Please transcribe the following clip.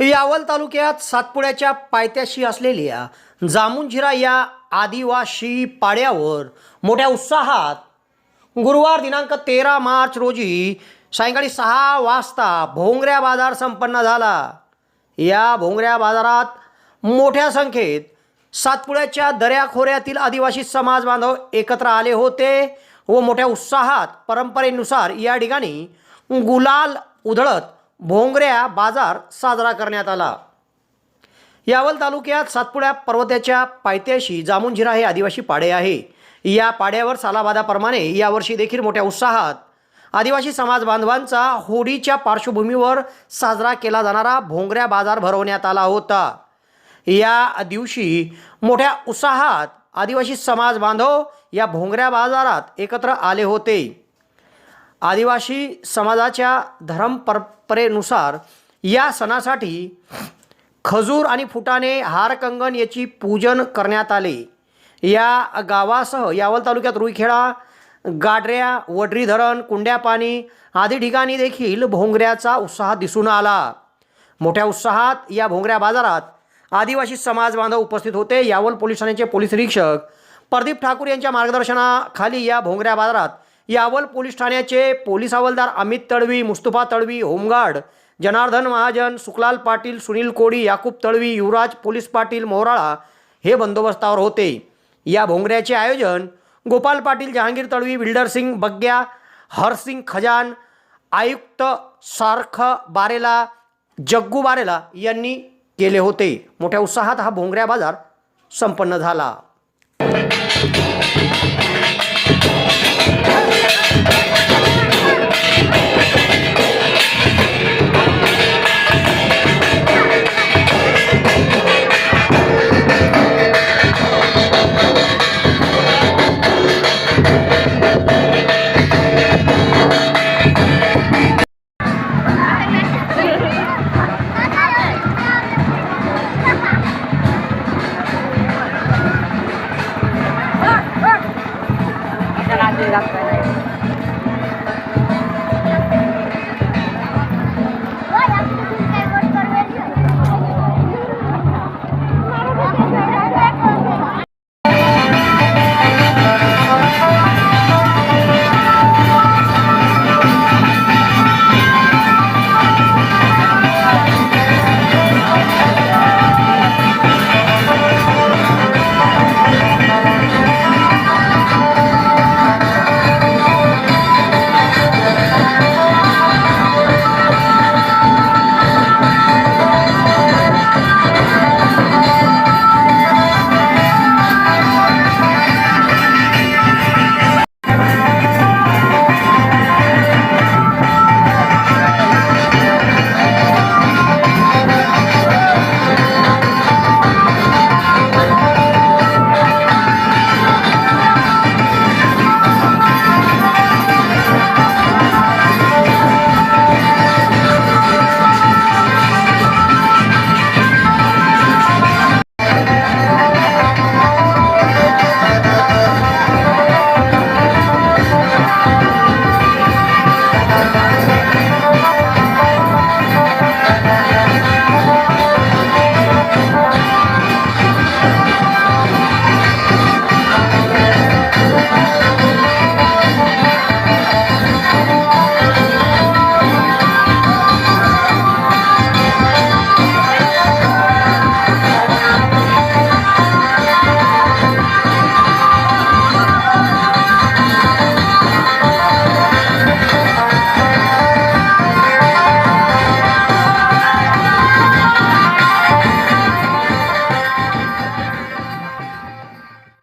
यावल तालुक्यात सातपुड्याच्या पायथ्याशी असलेल्या जामुनझिरा या आदिवासी पाड्यावर मोठ्या उत्साहात गुरुवार दिनांक तेरा मार्च रोजी सायंकाळी सहा वाजता भोंगऱ्या बाजार संपन्न झाला. या भोंगऱ्या बाजारात मोठ्या संख्येत सातपुड्याच्या दऱ्याखोऱ्यातील आदिवासी समाज बांधव एकत्र आले होते व मोठ्या उत्साहात परंपरेनुसार या ठिकाणी गुलाल उधळत भोंगऱ्या बाजार साजरा करण्यात आला. यावल तालुक्यात सातपुड्या पर्वताच्या पायथ्याशी जामुनझिरा हे आदिवासी पाडे आहे. या पाड्यावर सालाबादाप्रमाणे यावर्षी देखील मोठ्या उत्साहात आदिवासी समाज बांधवांचा होडीच्या पार्श्वभूमीवर साजरा केला जाणारा भोंगऱ्या बाजार भरवण्यात आला होता. या दिवशी मोठ्या उत्साहात आदिवासी समाज बांधव या भोंगऱ्या बाजारात एकत्र आले होते. आदिवासी समाजाच्या धर्म परंपरेनुसार या सणासाठी खजूर आणि फुटाणे हार कंगन याची पूजन करण्यात आले. या गावासह यावल तालुक्यात रुईखेडा गाडऱ्या वडरी धरण कुंड्यापाणी आदी ठिकाणी देखील भोंगऱ्याचा उत्साह दिसून आला. मोठ्या उत्साहात या भोंगऱ्या बाजारात आदिवासी समाज बांधव उपस्थित होते. यावल पोलीस ठाण्याचे पोलीस निरीक्षक प्रदीप ठाकूर यांच्या मार्गदर्शनाखाली या भोंगऱ्या बाजारात यावल पोलीस ठाण्याचे पोलीस हवालदार Amit Talvi Mustafa Talvi home guard Janardan Mahajan Sukhlal Patil Sunil Kodi Yakub Talvi Yuvraj police Patil Morala हे बंदोबस्तावर होते. या भोंगऱ्याचे आयोजन गोपाल पाटील जहांगीर तळवी बिल्डर सिंग बग्ग्या हरसिंग खजान आयुक्त सारख बारेला जग्गू बारेला यांनी केले होते. मोठ्या उत्साहात हा भोंगऱ्या बाजार संपन्न झाला. plaza.